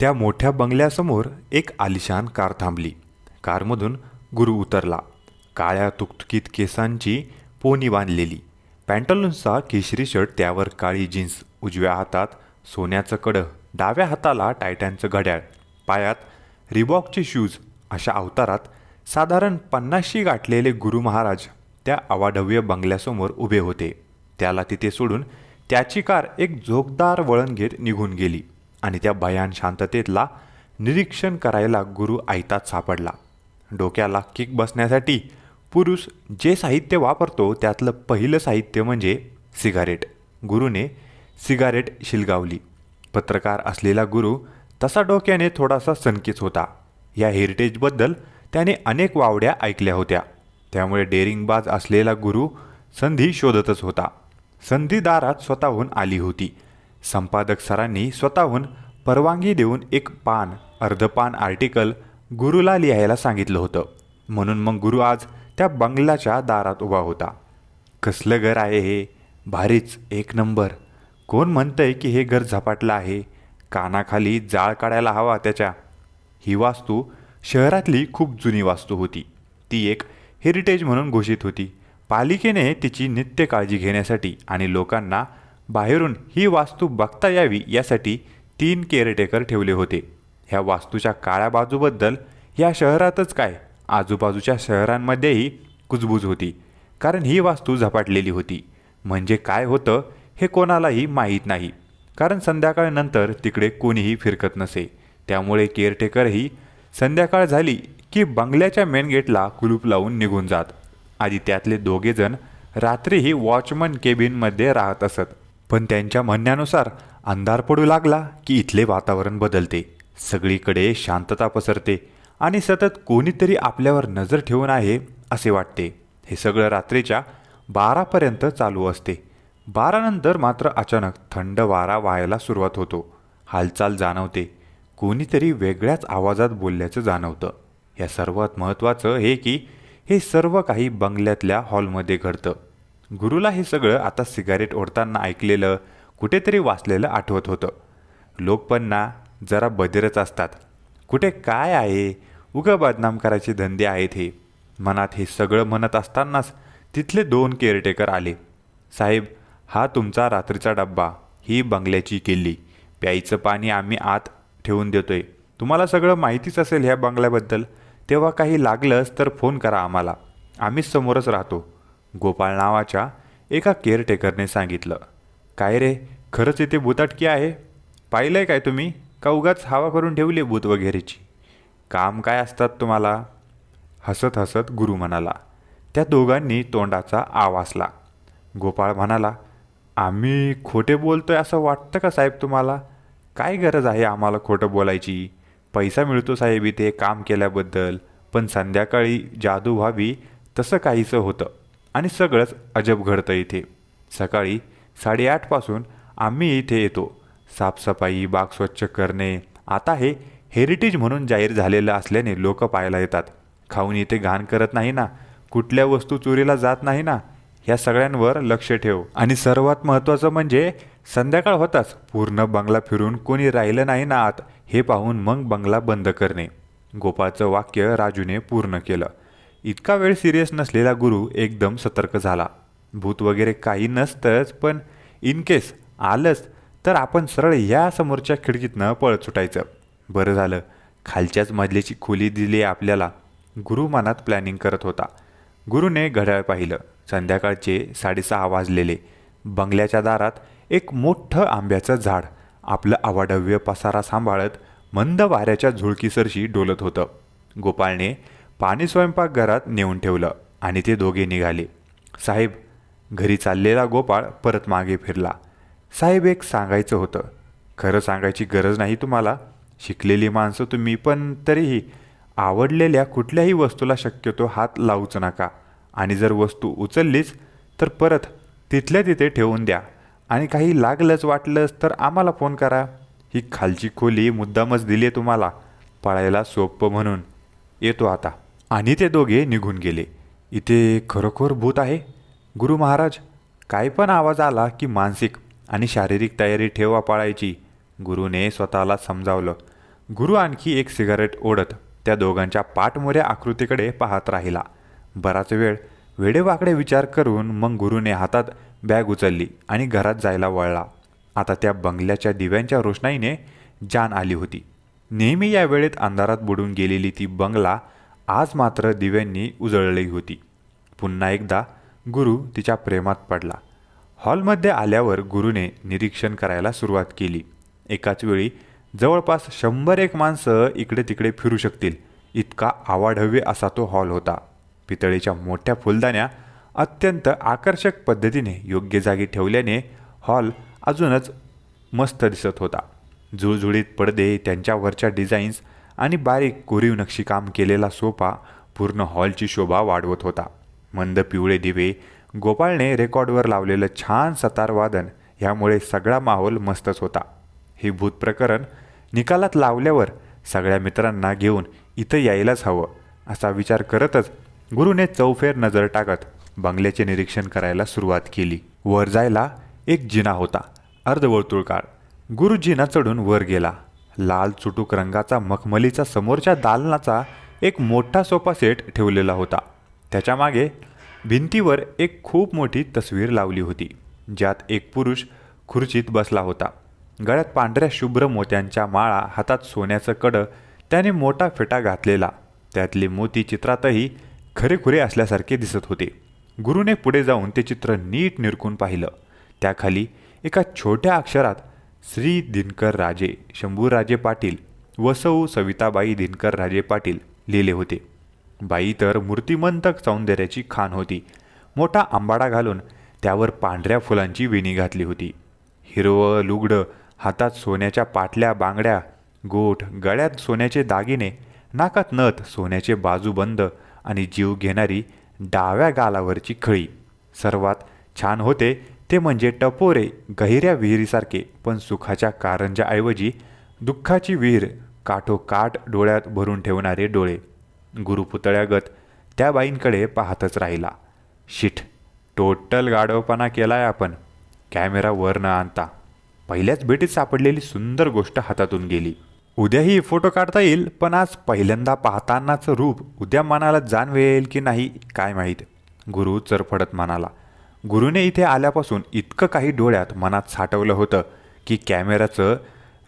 त्या मोठ्या बंगल्यासमोर एक आलिशान कार थांबली. कारमधून गुरु उतरला. काळ्या तुकतुकीत केसांची पोनी बांधलेली. पॅन्टलूनचा केशरी शर्ट त्यावर काळी जीन्स उजव्या हातात सोन्याचं कडं डाव्या हाताला टायटॅनचं घड्याळ पायात रिबॉकचे शूज अशा अवतारात साधारण पन्नासशी गाठलेले गुरु महाराज त्या अवाढव्य बंगल्यासमोर उभे होते. त्याला तिथे सोडून त्याची कार एक झोकदार वळण घेत निघून गेली. आणि त्या भयान शांततेतला निरीक्षण करायला गुरु आयतात सापडला. डोक्याला किक बसण्यासाठी पुरुष जे साहित्य वापरतो त्यातलं पहिलं साहित्य म्हणजे सिगारेट. गुरुने सिगारेट शिलगावली. पत्रकार असलेला गुरु तसा डोक्याने थोडासा सनकीच होता. या हेरिटेजबद्दल त्याने अनेक वावड्या ऐकल्या होत्या. त्यामुळे डेअरिंगबाज असलेला गुरु संधी शोधतच होता. संधी दारात स्वतःहून आली होती. संपादक सरांनी स्वतःहून परवानगी देऊन एक पान अर्धपान आर्टिकल गुरुला लिहायला सांगितलं होतं. म्हणून मग गुरु आज त्या बंगल्याच्या दारात उभा होता. कसलं घर आहे हे? भारीच एक नंबर. कोण म्हणतंय की हे घर झपाटलं आहे? कानाखाली जाळ काढायला हवा त्याच्या. ही वास्तू शहरातली खूप जुनी वास्तू होती. ती एक हेरिटेज म्हणून घोषित होती. पालिकेने तिची नित्य काळजी घेण्यासाठी आणि लोकांना बाहेरून ही वास्तू बघता यावी यासाठी तीन केअरटेकर ठेवले होते. ह्या वास्तूच्या काळ्या बाजूबद्दल या शहरातच काय? आजूबाजूच्या शहरांमध्येही कुजबूज होती कारण ही वास्तू झपाटलेली होती. म्हणजे काय होतं हे कोणालाही माहीत नाही कारण संध्याकाळनंतर तिकडे कोणीही फिरकत नसे. त्यामुळे केअरटेकरही संध्याकाळ झाली की बंगल्याच्या मेन गेटला कुलूप लावून निघून जात. आधी त्यातले दोघेजण रात्रीही वॉचमन केबिनमध्ये राहत असत. पण त्यांच्या म्हणण्यानुसार अंधार पडू लागला की इथले वातावरण बदलते. सगळीकडे शांतता पसरते आणि सतत कोणीतरी आपल्यावर नजर ठेवून आहे असे वाटते. हे सगळं रात्रीच्या बारापर्यंत चालू असते. बारानंतर मात्र अचानक थंड वारा व्हायला सुरुवात होतो. हालचाल जाणवते. कोणीतरी वेगळ्याच आवाजात बोलल्याचं जाणवतं. या सर्वात महत्त्वाचं हे की हे सर्व काही बंगल्यातल्या हॉलमध्ये घडतं. गुरुला हे सगळं आता सिगारेट ओढताना ऐकलेलं कुठेतरी वाचलेलं आठवत होतं. लोक पण ना जरा बधिरच असतात. कुठे काय आहे? उगं बदनाम करायचे धंदे आहेत हे. मनात हे सगळं म्हणत असतानाच तिथले दोन केअरटेकर आले. साहेब हा तुमचा रात्रीचा डब्बा ही बंगल्याची किल्ली. प्यायचं पाणी आम्ही आत ठेवून देतोय. तुम्हाला सगळं माहितीच असेल ह्या बंगल्याबद्दल. तेव्हा काही लागलंच तर फोन करा आम्हाला. आम्हीच समोरच राहतो. गोपाळ नावाच्या एका केअरटेकरने सांगितलं काय रे खरंच इथे भूताटकी आहे? पाहिलं आहे काय तुम्ही? का उगाच हवा करून ठेवली भूत वगैरेची? काम काय असतात तुम्हाला? हसत हसत गुरु म्हणाला त्या दोघांनी तोंडाचा आवासला गोपाळ म्हणाला आम्ही खोटे बोलतोय असं वाटतं का साहेब तुम्हाला? काय गरज आहे आम्हाला खोटं बोलायची? पैसा मिळतो साहेब इथे काम केल्याबद्दल पण संध्याकाळी जादू व्हावी तसं काहीसं होतं. आणि सगळंच अजब घडतं इथे. सकाळी साडेआठपासून आम्ही इथे येतो. साफसफाई बाग स्वच्छ करणे आता हे हेरिटेज म्हणून जाहीर झालेलं असल्याने लोक पाहायला येतात. खाऊन इथे घाण करत नाही ना? कुठल्या वस्तू चोरीला जात नाही ना? ह्या सगळ्यांवर लक्ष ठेव. आणि सर्वात महत्त्वाचं म्हणजे संध्याकाळ होताच पूर्ण बंगला फिरून कोणी राहिलं नाही ना आत हे पाहून मग बंगला बंद करणे. गोपाळचं वाक्य राजूने पूर्ण केलं. इतका वेळ सिरियस नसलेला गुरु एकदम सतर्क झाला. भूत वगैरे काही नसतंच पण इन केस आलंच तर आपण सरळ या समोरच्या खिडकीतनं पळत सुटायचं. बरं झालं. खालच्याच मजलीची खोली दिली आपल्याला. गुरु मनात प्लॅनिंग करत होता. गुरुने घड्याळ पाहिलं. संध्याकाळचे साडेसहा वाजलेले. बंगल्याच्या दारात एक मोठं आंब्याचं झाड आपलं अवाढव्य पसारा सांभाळत मंद वाऱ्याच्या झुळकीसरशी डोलत होतं. गोपाळने पाणी स्वयंपाकघरात नेऊन ठेवलं आणि ते दोघे निघाले. साहेब घरी चाललेला गोपाळ परत मागे फिरला. साहेब एक सांगायचं होतं. खरं सांगायची गरज नाही तुम्हाला. शिकलेली माणसं तुम्ही पण तरीही आवडलेल्या कुठल्याही वस्तूला शक्यतो हात लावूच नका. आणि जर वस्तू उचललीच तर परत तिथल्या तिथे ठेवून द्या. आणि काही लागलंच वाटलंच तर आम्हाला फोन करा. ही खालची खोली मुद्दामच दिली आहे तुम्हाला. पळायला सोपं म्हणून. येतो आता. आणि ते दोघे निघून गेले. इथे खरोखर भूत आहे? गुरु महाराज काय पण आवाज आला की मानसिक आणि शारीरिक तयारी ठेवा पाळायची. गुरुने स्वतःला समजावलं. गुरु आणखी एक सिगारेट ओढत त्या दोघांच्या पाठमोऱ्या आकृतीकडे पाहत राहिला. बराच वेळ वेडेवाकडे विचार करून मग गुरुने हातात बॅग उचलली आणि घरात जायला वळला. आता त्या बंगल्याच्या दिव्यांच्या रोषणाईने जान आली होती. नेहमी या वेळेत अंधारात बुडून गेलेली ती बंगला आज मात्र दिव्यांनी उजळली होती. पुन्हा एकदा गुरु तिच्या प्रेमात पडला. हॉलमध्ये आल्यावर गुरुने निरीक्षण करायला सुरुवात केली. एकाच वेळी जवळपास शंभर एक माणसं इकडे तिकडे फिरू शकतील. इतका आवाढव्य असा तो हॉल होता. पितळेच्या मोठ्या फुलदाण्या अत्यंत आकर्षक पद्धतीने योग्य जागी ठेवल्याने हॉल अजूनच मस्त दिसत होता. जुळजुळीत पडदे त्यांच्यावरच्या डिझाईन्स आणि बारीक कोरीव नक्षीकाम केलेला सोफा पूर्ण हॉलची शोभा वाढवत होता. मंद पिवळे दिवे गोपाळने रेकॉर्डवर लावलेलं छान सतारवादन ह्यामुळे सगळा माहोल मस्तच होता. हे भूत प्रकरण निकालात लावल्यावर सगळ्या मित्रांना घेऊन इथं यायलाच हवं असा विचार करतच गुरुने चौफेर नजर टाकत बंगल्याचे निरीक्षण करायला सुरुवात केली. वर जायला एक जिना होता अर्धवर्तुळकाळ. गुरुजीना चढून वर गेला. लाल चुटूक रंगाचा मखमलीचा समोरच्या दालनाचा एक मोठा सोफा सेट ठेवलेला होता. त्याच्यामागे भिंतीवर एक खूप मोठी तस्वीर लावली होती ज्यात एक पुरुष खुर्चीत बसला होता. गळ्यात पांढऱ्या शुभ्र मोत्यांच्या माळा हातात सोन्याचं कडं त्याने मोठा फेटा घातलेला. त्यातले मोती चित्रातही खरेखुरे असल्यासारखे दिसत होते. गुरुने पुढे जाऊन ते चित्र नीट निरकून पाहिलं. त्याखाली एका छोट्या अक्षरात श्री दिनकर राजे शंभूराजे पाटील वसऊ सविताबाई दिनकर राजे पाटील लिहिले होते. बाई तर मूर्तिमंत सौंदर्याची खान होती. मोठा आंबाडा घालून त्यावर पांढऱ्या फुलांची वेणी घातली होती. हिरवं लुगडं हातात सोन्याच्या पाटल्या बांगड्या गोठ गळ्यात सोन्याचे दागिने नाकात नथ सोन्याचे बाजूबंद आणि जीव घेणारी डाव्या गालावरची खळी. सर्वात छान होते ते म्हणजे टपोरे गहिऱ्या विहिरीसारखे पण सुखाच्या कारंजाऐवजी दुःखाची विहीर काठोकाठ डोळ्यात भरून ठेवणारे डोळे. गुरुपुतळ्यागत त्या बाईंकडे पाहतच राहिला. शिठ टोटल गाढवपणा केलाय आपण. कॅमेरा वर न आणता. पहिल्याच भेटीत सापडलेली सुंदर गोष्ट हातातून गेली. उद्याही फोटो काढता येईल पण आज पहिल्यांदा पाहतानाचं रूप उद्या मनाला जाणवेल की नाही काय माहीत. गुरु चरफडत म्हणाला. गुरुने इथे आल्यापासून इतकं काही डोळ्यात मनात साठवलं होतं की कॅमेऱ्याचं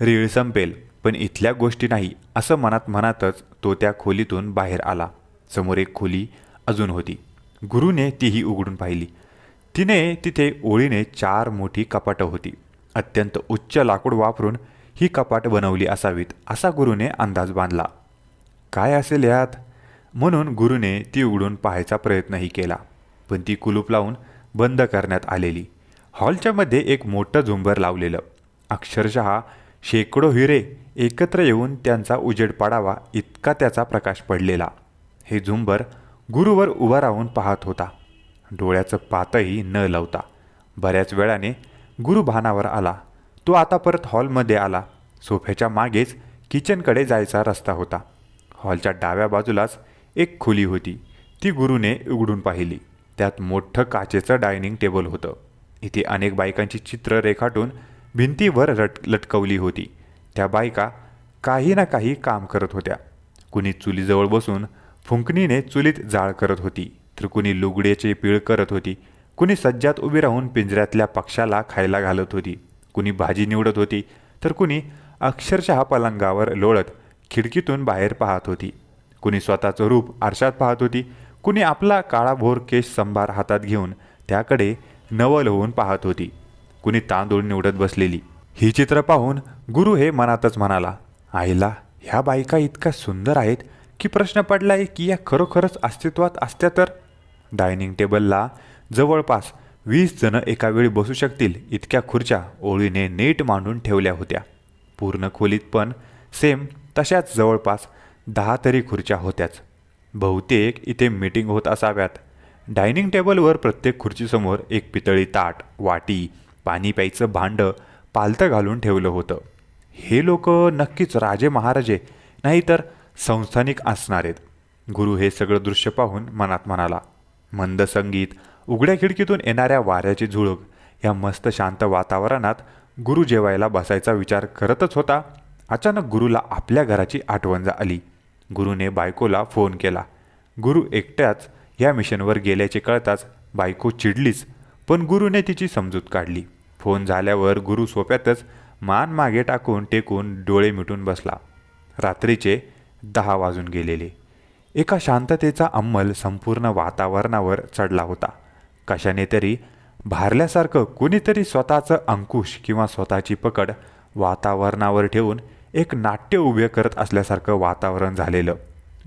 रीळ संपेल पण इथल्या गोष्टी नाही असं मनात मनातच तो त्या खोलीतून बाहेर आला. समोर एक खोली अजून होती. गुरुने तीही उघडून पाहिली. तिने तिथे ओळीने चार मोठी कपाटं होती. अत्यंत उच्च लाकूड वापरून ही कपाट बनवली असावीत असा गुरुने अंदाज बांधला. काय असेल यात? म्हणून गुरुने ती उघडून पाहायचा प्रयत्नही केला. पण ती कुलूप लावून बंद करण्यात आलेली. हॉलच्या मध्ये एक मोठं झुंबर लावलेलं. अक्षरशः शेकडो हिरे एकत्र येऊन त्यांचा उजेड पाडावा इतका त्याचा प्रकाश पडलेला. हे झुंबर गुरुवर उभा राहून पाहत होता. डोळ्याचं पातही न लावता. बऱ्याच वेळाने गुरु भानावर आला. तो आता परत हॉलमध्ये आला. सोफ्याच्या मागेच किचनकडे जायचा रस्ता होता. हॉलच्या डाव्या बाजूलाच एक खोली होती. ती गुरुने उघडून पाहिली. त्यात मोठं काचेचं डायनिंग टेबल होतं. इथे अनेक बायकांची चित्र रेखाटून भिंतीवर रट लटकवली होती. त्या बायका काही ना काही काम करत होत्या. कुणी चुलीजवळ बसून फुंकणीने चुलीत जाळ करत होती. तर कुणी लुगड्याचे पीळ करत होती. कुणी सज्जात उभी राहून पिंजऱ्यातल्या पक्षाला खायला घालत होती. कुणी भाजी निवडत होती तर कुणी अक्षरशः पलंगावर लोळत खिडकीतून बाहेर पाहत होती. कुणी स्वतःचं रूप आरशात पाहत होती कुणी आपला काळाभोर केश संभार हातात घेऊन त्याकडे नवल होऊन पाहत होती. कुणी तांदूळ निवडत बसलेली. ही चित्र पाहून गुरु हे मनातच म्हणाला आईला ह्या बायका इतक्या सुंदर आहेत की प्रश्न पडलाय की या खरोखरच अस्तित्वात असत्या तर? डायनिंग टेबलला जवळपास वीस जण एकावेळी बसू शकतील इतक्या खुर्च्या ओळीने नीट मांडून ठेवल्या होत्या. पूर्ण खोलीत पण सेम तशाच जवळपास दहा तरी खुर्च्या होत्याच. बहुतेक इथे मीटिंग होत असाव्यात. डायनिंग टेबलवर प्रत्येक खुर्चीसमोर एक पितळी ताट वाटी पाणी प्यायचं भांडं पालतं घालून ठेवलं होतं. हे लोक नक्कीच राजे महाराजे नाहीतर संस्थानिक असणारेत. गुरु हे सगळं दृश्य पाहून मनात म्हणाला मंद संगीत उघड्या खिडकीतून येणाऱ्या वाऱ्याची झुळूक या मस्त शांत वातावरणात गुरु जेवायला बसायचा विचार करतच होता. अचानक गुरुला आपल्या घराची आठवण जा आली गुरुने बायकोला फोन केला. गुरु एकट्याच या मिशनवर गेल्याचे कळताच बायको चिडलीच पण गुरुने तिची समजूत काढली. फोन झाल्यावर गुरु सोप्यातच मान मागे टाकून टेकून डोळे मिटून बसला. रात्रीचे दहा वाजून गेलेले. एका शांततेचा अंमल संपूर्ण वातावरणावर चढला होता. कशाने तरी भारल्यासारखं कुणीतरी स्वतःचं अंकुश किंवा स्वतःची पकड वातावरणावर ठेवून एक नाट्य उभे करत असल्यासारखं वातावरण झालेलं.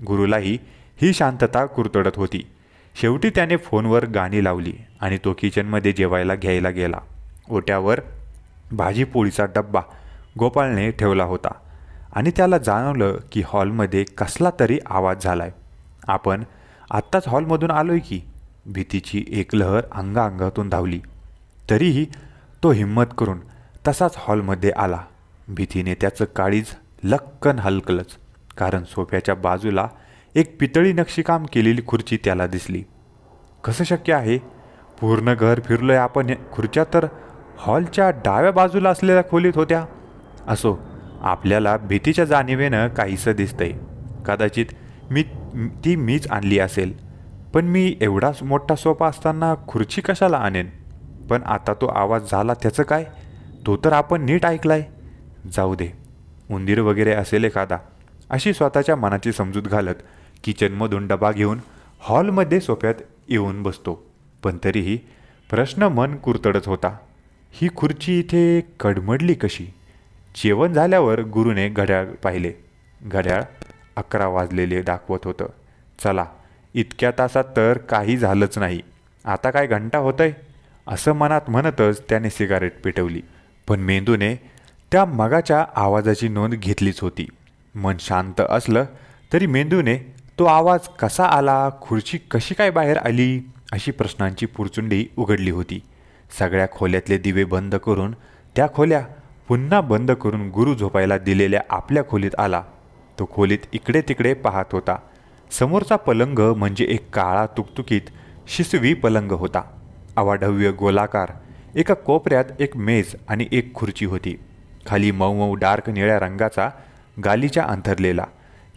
गुरुलाही ही शांतता कुरतडत होती. शेवटी त्याने फोनवर गाणी लावली आणि तो किचनमध्ये जेवायला घ्यायला गेला. ओट्यावर भाजीपोळीचा डब्बा गोपाळने ठेवला होता आणि त्याला जाणवलं की हॉलमध्ये कसला तरी आवाज झालाय. आपण आत्ताच हॉलमधून आलोय की? भीतीची एक लहर अंगाअंगातून धावली. तरीही तो हिंमत करून तसाच हॉलमध्ये आला. भीतीने त्याचं काळीज लक्कन हलकलंच. कारण सोफ्याच्या बाजूला एक पितळी नक्षीकाम केलेली खुर्ची त्याला दिसली. कसं शक्य आहे? पूर्ण घर फिरलोय आपण. खुर्च्या तर हॉलच्या डाव्या बाजूला असलेल्या खोलीत होत्या. असो आपल्याला भीतीच्या जाणीवेनं काहीसं दिसतंय. कदाचित मी ती मीच आणली असेल. पण मी एवढा मोठा सोफा असताना खुर्ची कशाला आणेन? पण आता तो आवाज झाला त्याचं काय? तो तर आपण नीट ऐकलाय. जाऊ दे. उंदीर वगैरे असेल एखादा. अशी स्वतःच्या मनाची समजूत घालत किचनमधून डबा घेऊन हॉलमध्ये सोप्यात येऊन बसतो. पण तरीही प्रश्न मन कुरतडत होता. ही खुर्ची इथे कडमडली कशी? जेवण झाल्यावर गुरुने घड्याळ पाहिले. घड्याळ अकरा वाजलेले दाखवत होतं. चला इतक्या तासात तर काही झालंच नाही. आता काय घंटा होतंय? असं मनात म्हणतच त्याने सिगारेट पेटवली. पण मेंदूने त्या मगाच्या आवाजाची नोंद घेतलीच होती. मन शांत असलं तरी मेंदूने तो आवाज कसा आला? खुर्ची कशी काय बाहेर आली? अशी प्रश्नांची पुरचुंडी उघडली होती. सगळ्या खोल्यातले दिवे बंद करून त्या खोल्या पुन्हा बंद करून गुरु झोपायला दिलेल्या आपल्या खोलीत आला. तो खोलीत इकडे तिकडे पाहत होता. समोरचा पलंग म्हणजे एक काळा तुकतुकीत शिसवी पलंग होता. अवाढव्य गोलाकार एका कोपऱ्यात एक मेज आणि एक खुर्ची होती. खाली मऊ मऊ डार्क निळ्या रंगाचा गालीच्या अंथरलेला.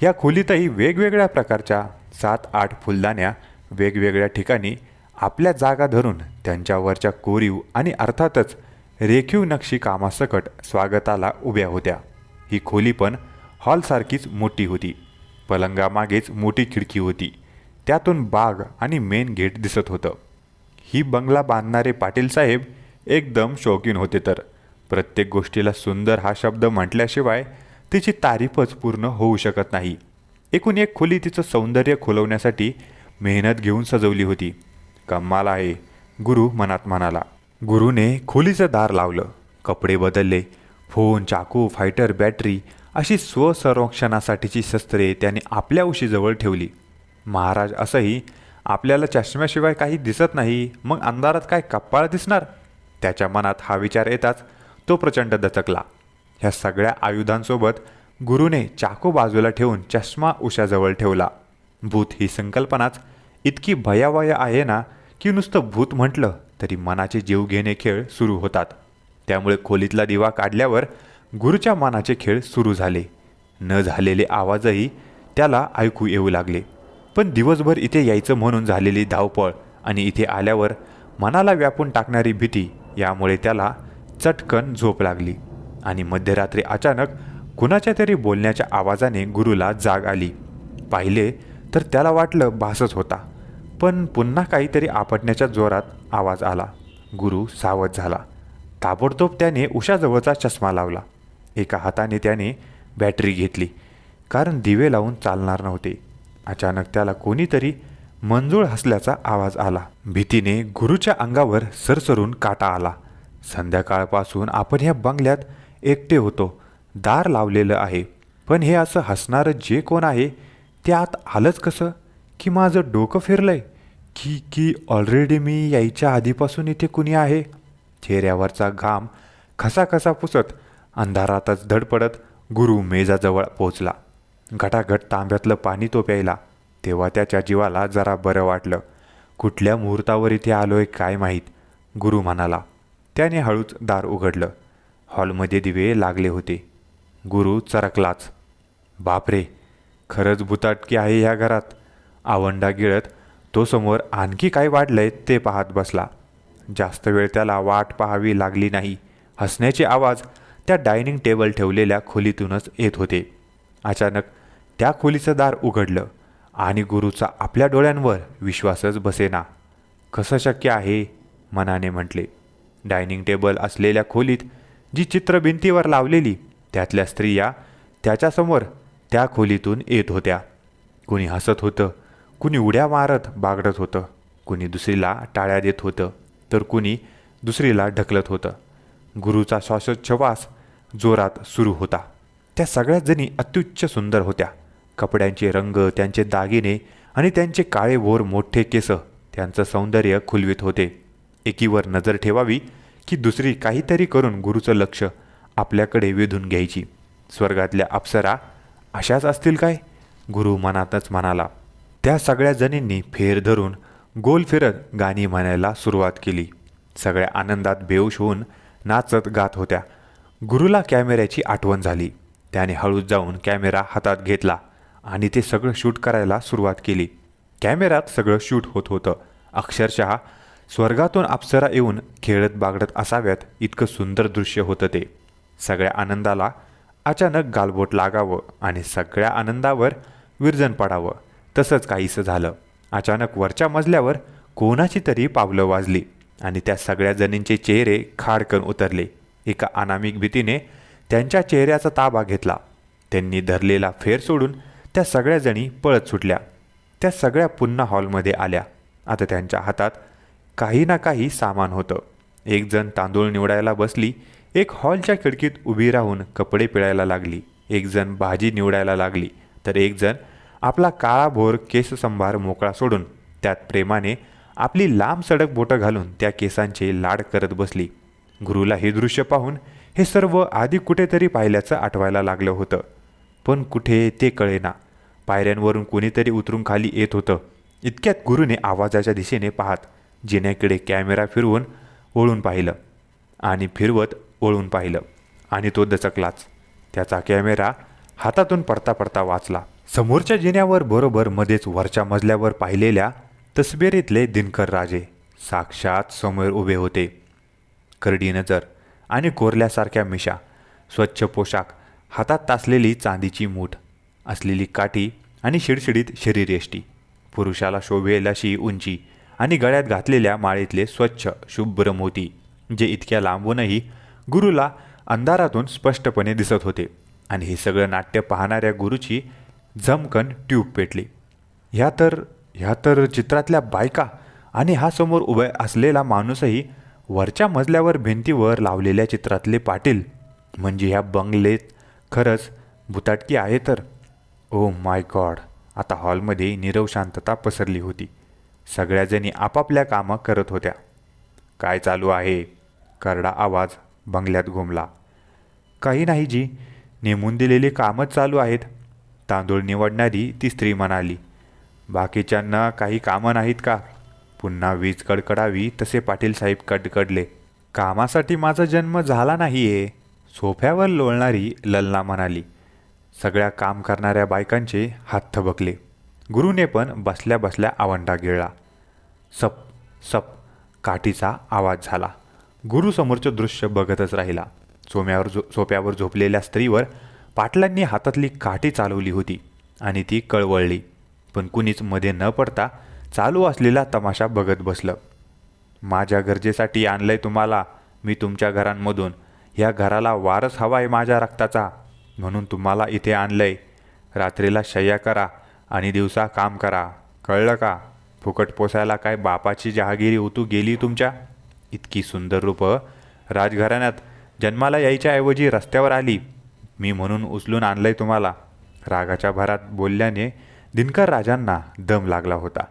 या खोलीतही वेगवेगळ्या प्रकारच्या सात आठ फुलदाण्या वेगवेगळ्या ठिकाणी आपल्या जागा धरून त्यांच्यावरच्या कोरीव आणि अर्थातच रेखीव नक्षी कामासकट स्वागताला उभ्या होत्या. ही खोली पण हॉलसारखीच मोठी होती. पलंगामागेच मोठी खिडकी होती. त्यातून बाग आणि मेन गेट दिसत होतं. ही बंगला बांधणारे पाटील साहेब एकदम शौकीन होते तर. प्रत्येक गोष्टीला सुंदर हा शब्द म्हटल्याशिवाय तिची तारीफच पूर्ण होऊ शकत नाही. एकूण एक खोली तिचं सौंदर्य खुलवण्यासाठी मेहनत घेऊन सजवली होती. कम्माल आहे गुरु मनात म्हणाला. गुरुने खोलीचं दार लावलं. कपडे बदलले. फोन चाकू फायटर बॅटरी अशी स्वसंरक्षणासाठीची शस्त्रे त्याने आपल्या उशीजवळ ठेवली. महाराज असंही आपल्याला चष्म्याशिवाय काही दिसत नाही. मग अंधारात काय कप्पाळ दिसणार? त्याच्या मनात हा विचार येताच तो प्रचंड दचकला. ह्या सगळ्या आयुधांसोबत गुरुने चाकू बाजूला ठेवून चष्मा उशाजवळ ठेवला. भूत ही संकल्पनाच इतकी भयावह आहे ना की नुसतं भूत म्हटलं तरी मनाचे जीवघेणे खेळ सुरू होतात. त्यामुळे खोलीतला दिवा काढल्यावर गुरुच्या मनाचे खेळ सुरू झाले. न झालेले आवाजही त्याला ऐकू येऊ लागले. पण दिवसभर इथे यायचं म्हणून झालेली धावपळ आणि इथे आल्यावर मनाला व्यापून टाकणारी भीती यामुळे त्याला चटकन झोप लागली आणि मध्यरात्री अचानक कुणाच्या तरी बोलण्याच्या आवाजाने गुरुला जाग आली. पाहिले तर त्याला वाटलं भासच होता पण पुन्हा काहीतरी आपटण्याच्या जोरात आवाज आला. गुरु सावध झाला. ताबडतोब त्याने उशाजवळचा चष्मा लावला. एका हाताने त्याने बॅटरी घेतली कारण दिवे लावून चालणार नव्हते. अचानक त्याला कोणीतरी मंजूळ हसल्याचा आवाज आला. भीतीने गुरुच्या अंगावर सरसरून काटा आला. संध्याकाळपासून आपण ह्या बंगल्यात एकटे होतो दार लावलेलं आहे. पण हे असं हसणारं जे कोण आहे ते आत आलंच कसं? की माझं डोकं फिरलंय? की की ऑलरेडी मी यायच्या आधीपासून इथे कुणी आहे? चेहऱ्यावरचा घाम खसा खसा पुसत अंधारातच धडपडत गुरु मेजाजवळ पोचला घटाघट तांब्यातलं पाणी तो प्यायला. तेव्हा त्याच्या जीवाला जरा बरं वाटलं. कुठल्या मुहूर्तावर इथे आलोय काय माहीत? गुरु म्हणाला त्याने हळूच दार उघडलं. हॉलमध्ये दिवे लागले होते. गुरु चरकलाच. बापरे खरंच भुताटकी आहे ह्या घरात. आवंडा गिळत तो समोर आणखी काय वाढलंय ते पाहत बसला. जास्त वेळ त्याला वाट पाहावी लागली नाही. हसण्याचे आवाज त्या डायनिंग टेबल ठेवलेल्या खोलीतूनच येत होते. अचानक त्या खोलीचं दार उघडलं आणि गुरुचा आपल्या डोळ्यांवर विश्वासच बसेना. कसं शक्य आहे? मनाने म्हटले. डायनिंग टेबल असलेल्या खोलीत जी चित्र भिंतीवर लावलेली त्यातल्या स्त्रिया त्याच्यासमोर त्या खोलीतून येत होत्या. कुणी हसत होतं कुणी उड्या मारत बागडत होतं कुणी दुसरीला टाळ्या देत होतं तर कुणी दुसरीला ढकलत होतं. गुरुचा श्वासोच्छवास जोरात सुरू होता. त्या सगळ्याच जणी अत्युच्च सुंदर होत्या. कपड्यांचे रंग त्यांचे दागिने आणि त्यांचे काळे भोर मोठे केस त्यांचं सौंदर्य खुलवित होते. एकीवर नजर ठेवावी की दुसरी काहीतरी करून गुरुचं लक्ष आपल्याकडे वेधून घ्यायची. स्वर्गातल्या अप्सरा अशाच असतील काय? गुरु मनातच म्हणाला त्या सगळ्या जणींनी फेर धरून गोल फिरत गाणी म्हणायला सुरुवात केली. सगळ्या आनंदात बेहोश होऊन नाचत गात होत्या. गुरुला कॅमेऱ्याची आठवण झाली. त्याने हळूच जाऊन कॅमेरा हातात घेतला आणि ते सगळं शूट करायला सुरुवात केली. कॅमेऱ्यात सगळं शूट होत होतं. अक्षरशः स्वर्गातून अप्सरा येऊन खेळत बागडत असाव्यात इतकं सुंदर दृश्य होतं ते. सगळ्या आनंदाला अचानक गालबोट लागावं आणि सगळ्या आनंदावर विरजन पडावं. तसंच काहीसं झालं. अचानक वरच्या मजल्यावर कोणाची तरी पावलं वाजली आणि त्या सगळ्या जणींचे चेहरे खाडकन उतरले. एका अनामिक भीतीने त्यांच्या चेहऱ्याचा ताबा घेतला. त्यांनी धरलेला फेर सोडून त्या सगळ्या जणी पळत सुटल्या. त्या सगळ्या पुन्हा हॉलमध्ये आल्या. आता त्यांच्या हातात काही ना काही सामान होतं. एक जण तांदूळ निवडायला बसली एक हॉलच्या खिडकीत उभी राहून कपडे पिळायला लागली एक जण भाजी निवडायला लागली तर एक जण आपला काळा भोर केससंभार मोकळा सोडून त्यात प्रेमाने आपली लांब सडक बोटं घालून त्या केसांचे लाड करत बसली. गुरुला हे दृश्य पाहून हे सर्व आधी कुठेतरी पाहिल्याचं आठवायला लागलं होतं. पण कुठे ते कळेना. पायऱ्यांवरून कोणीतरी उतरून खाली येत होतं. इतक्यात गुरुने आवाजाच्या दिशेने पाहत जिन्याकडे कॅमेरा फिरवून वळून पाहिलं आणि फिरवत वळून पाहिलं. आणि तो दचकलाच. त्याचा कॅमेरा हातातून पडता पडता वाचला. समोरच्या जिन्यावर बरोबर मध्येच वरच्या मजल्यावर पाहिलेल्या तसबेरीतले दिनकर राजे साक्षात समोर उभे होते. करडी नजर आणि कोरल्यासारख्या मिशा स्वच्छ पोशाख हातात तासलेली चांदीची मूठ असलेली काठी आणि शिडशिडीत शरीरयष्टी पुरुषाला शोभेल अशी उंची आणि गळ्यात घातलेल्या माळेतले स्वच्छ शुभ्र मोती जे इतक्या लांबूनही गुरुला अंधारातून स्पष्टपणे दिसत होते. आणि हे सगळं नाट्य पाहणाऱ्या गुरुची झमकन ट्यूब पेटली. ह्या तर ह्या तर चित्रातल्या बायका आणि हा समोर उभे असलेला माणूसही वरच्या मजल्यावर भिंतीवर लावलेल्या चित्रातले पाटील म्हणजे ह्या बंगलेत खरंच भुताटकी आहे तर. ओ माय गॉड आता हॉलमध्ये नीरव शांतता पसरली होती. सगळ्याजणी आपापल्या कामं करत होत्या. काय चालू आहे? करडा आवाज बंगल्यात घुमला. काही नाही जी नेमून दिलेली कामच चालू आहेत. तांदूळ निवडणारी ती स्त्री म्हणाली बाकीच्यांना काही कामं नाहीत का? पुन्हा वीज कडकडावी तसे पाटील साहेब कडकडले. कामासाठी माझा जन्म झाला नाही आहे सोफ्यावर लोळणारी ललना म्हणाली. सगळ्या काम करणाऱ्या बायकांचे हात थबकले. गुरुने पण बसल्या बसल्या आवंडा गिळला. सप सप काठीचा आवाज झाला. गुरु समोरचं दृश्य बघतच राहिला. सोम्यावर झो सोप्यावर झोपलेल्या स्त्रीवर पाटलांनी हातातली काठी चालवली होती आणि ती कळवळली. पण कुणीच मध्ये न पडता चालू असलेला तमाशा बघत बसलं. माझ्या गरजेसाठी आणलंय तुम्हाला. मी तुमच्या घरांमधून. ह्या घराला वारस हवा आहे माझ्या रक्ताचा. म्हणून तुम्हाला इथे आणलंय. रात्रीला शय्या करा. आणि दिवसा काम करा. कळलं का? फुकट पोसायला काय बापाची जहागिरी उतू गेली तुमच्या? इतकी सुंदर रूपं. राजघराण्यात जन्माला यायच्याऐवजी रस्त्यावर आली. मी म्हणून उचलून आणलंय तुम्हाला. रागाच्या भरात बोलल्याने दिनकर राजांना दम लागला होता.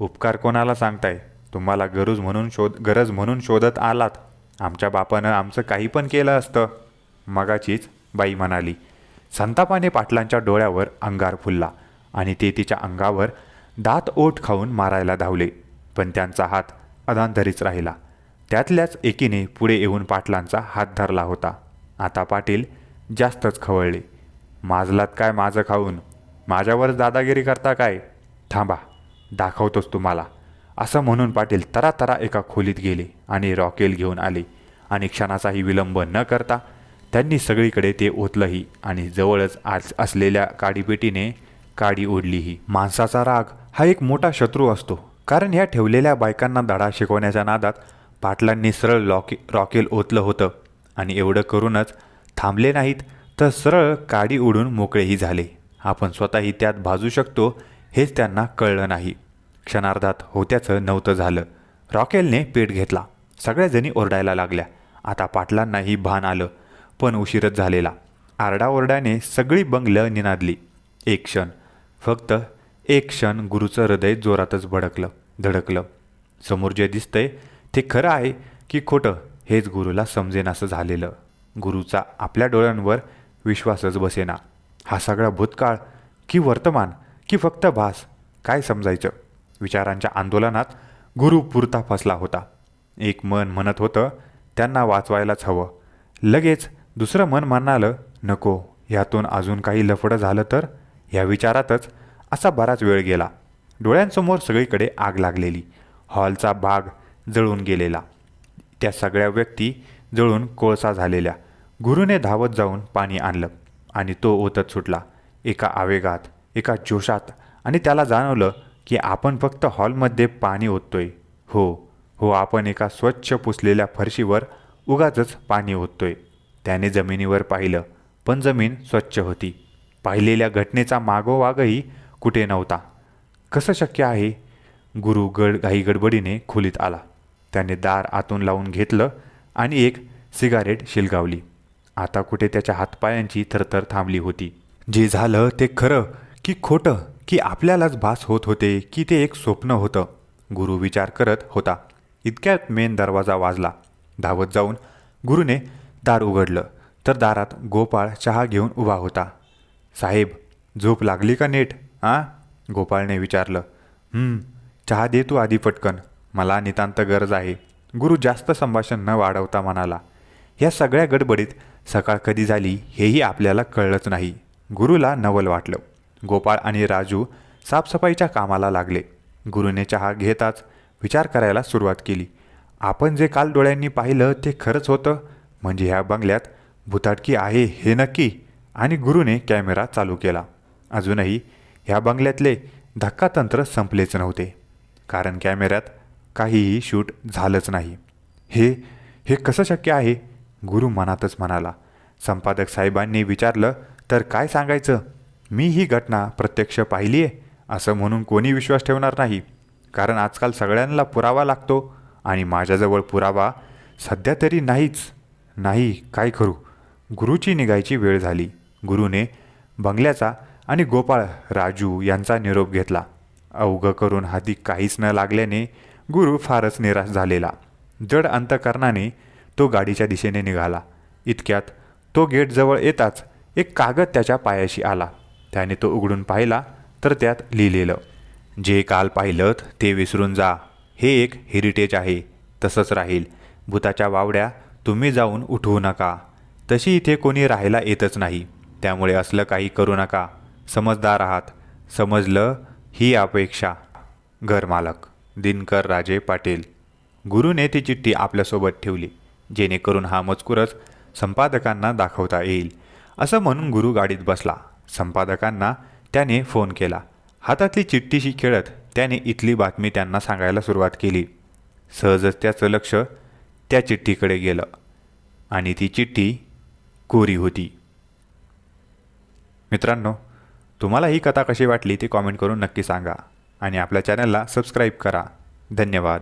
उपकार कोणाला सांगताय? तुम्हाला गरज म्हणून शोध गरज म्हणून शोधत आलात. आमच्या बापानं आमचं काही पण केलं असतं. मगाचीच बाई म्हणाली संतापाने पाटलांच्या डोळ्यावर अंगार फुलला. आणि ते तिच्या अंगावर दात ओठ खाऊन मारायला धावले. पण त्यांचा हात अधांतरीच राहिला. त्यातल्याच एकीने पुढे येऊन पाटलांचा हात धरला होता. आता पाटील जास्तच खवळले. माजलात काय माझं खाऊन? माझ्यावरच दादागिरी करता काय? थांबा दाखवतोच तुम्हाला. असं म्हणून पाटील तरातरा एका खोलीत गेले आणि रॉकेल घेऊन आले. आणि क्षणाचाही विलंब न करता त्यांनी सगळीकडे ते ओतलंही आणि जवळच आज असलेल्या काडीपेटीने काडी ओढली ही माणसाचा राग हा एक मोठा शत्रू असतो. कारण ह्या ठेवलेल्या बायकांना धडा शिकवण्याच्या नादात पाटलांनी सरळ लॉके रॉकेल ओतलं होतं. आणि एवढं करूनच थांबले नाहीत तर सरळ काडी उडून मोकळेही झाले. आपण स्वतःही त्यात भाजू शकतो हेच त्यांना कळलं नाही. क्षणार्धात होत्याचं नव्हतं झालं. रॉकेलने पेट घेतला. सगळ्याजणी ओरडायला लागल्या. आता पाटलांनाही भान आलं पण उशीरच झालेला. आरडाओरडाने सगळी बंगलं निनादली. एक क्षण. फक्त एक क्षण गुरुचं हृदय जोरातच भडकलं धडकलं. समोर जे दिसतंय ते खरं आहे की खोटं हेच गुरुला समजेनासं झालेलं. गुरुचा आपल्या डोळ्यांवर विश्वासच बसेना. हा सगळा भूतकाळ की वर्तमान की फक्त भास काय समजायचं? विचारांच्या आंदोलनात गुरु पुरता फसला होता. एक मन म्हणत होतं त्यांना वाचवायलाच हवं. लगेच दुसरं मन म्हणालं नको यातून अजून काही लफडं झालं तर? ह्या विचारातच असा बराच वेळ गेला. डोळ्यांसमोर सगळीकडे आग लागलेली. हॉलचा भाग जळून गेलेला. त्या सगळ्या व्यक्ती जळून कोळसा झालेल्या. गुरुने धावत जाऊन पाणी आणलं आणि तो ओतत सुटला. एका आवेगात एका जोशात आणि त्याला जाणवलं की आपण फक्त हॉलमध्ये पाणी ओततोय. हो हो आपण एका स्वच्छ पुसलेल्या फरशीवर उगाचच पाणी ओततोय. त्याने जमिनीवर पाहिलं पण जमीन स्वच्छ होती. पाहिलेल्या घटनेचा मागोवागही कुठे नव्हता. कसं शक्य आहे? गुरु गड घाई गडबडीने खोलीत आला. त्याने दार आतून लावून घेतलं आणि एक सिगारेट शिलगावली. आता कुठे त्याच्या हातपायांची थरथर थांबली होती. जे झालं ते खरं की खोटं की आपल्यालाच भास होत होते की ते एक स्वप्न होतं. गुरु विचार करत होता. इतक्यात मेन दरवाजा वाजला. धावत जाऊन गुरुने दार उघडलं. तर दारात गोपाळ चहा घेऊन उभा होता. साहेब झोप लागली का नेट? आ? गोपाळने विचारलं. चहा दे तू आधी पटकन. मला नितांत गरज आहे. गुरु जास्त संभाषण न वाढवता म्हणाला या सगळ्या गडबडीत सकाळ कधी झाली हेही आपल्याला कळलंच नाही. गुरुला नवल वाटलं. गोपाळ आणि राजू साफसफाईच्या कामाला लागले. गुरुने चहा घेताच विचार करायला सुरुवात केली. आपण जे काल डोळ्यांनी पाहिलं ते खरंच होतं. म्हणजे ह्या बंगल्यात भुताटकी आहे हे नक्की. आणि गुरुने कॅमेरा चालू केला. अजूनही ह्या बंगल्यातले धक्कातंत्र संपलेच नव्हते. कारण कॅमेऱ्यात काहीही शूट झालंच नाही. हे हे कसं शक्य आहे? गुरु मनातच म्हणाला. संपादक साहेबांनी विचारलं तर काय सांगायचं? मी ही घटना प्रत्यक्ष पाहिली आहे असं म्हणून कोणी विश्वास ठेवणार नाही. कारण आजकाल सगळ्यांना पुरावा लागतो आणि माझ्याजवळ पुरावा सध्या तरी नाहीच. नाही काय करू? गुरुची निघायची वेळ झाली. गुरुने बंगल्याचा आणि गोपाळ राजू यांचा निरोप घेतला. अवघं करून हाती काहीच न लागल्याने गुरु फारच निराश झालेला. जड अंतकरणाने तो गाडीच्या दिशेने निघाला. इतक्यात तो गेटजवळ येताच एक कागद त्याच्या पायाशी आला. त्याने तो उघडून पाहिला तर त्यात लिहिलेलं जे काल पाहिलं ते विसरून जा. हे एक हेरिटेज आहे. तसंच राहील. भूताच्या वावड्या तुम्ही जाऊन उठवू नका. तशी इथे कोणी राहायला येतच नाही. त्यामुळे असलं काही करू नका. समजदार आहात. समजलं ही अपेक्षा. घरमालक दिनकर राजे पाटील. गुरुने ती चिठ्ठी आपल्यासोबत ठेवली जेणेकरून हा मजकूरच संपादकांना दाखवता येईल. असं म्हणून गुरु गाडीत बसला. संपादकांना त्याने फोन केला. हातातली चिठ्ठीशी खेळत त्याने इथली बातमी त्यांना सांगायला सुरुवात केली. सहजच त्याचं लक्ष त्या चिठ्ठीकडे गेलं आणि ती चिठ्ठी कोरी होती. मित्रांनो तुम्हाला ही कथा कशी वाटली ती कॉमेंट करून नक्की सांगा आणि आपल्या चॅनलला सबस्क्राईब करा. धन्यवाद.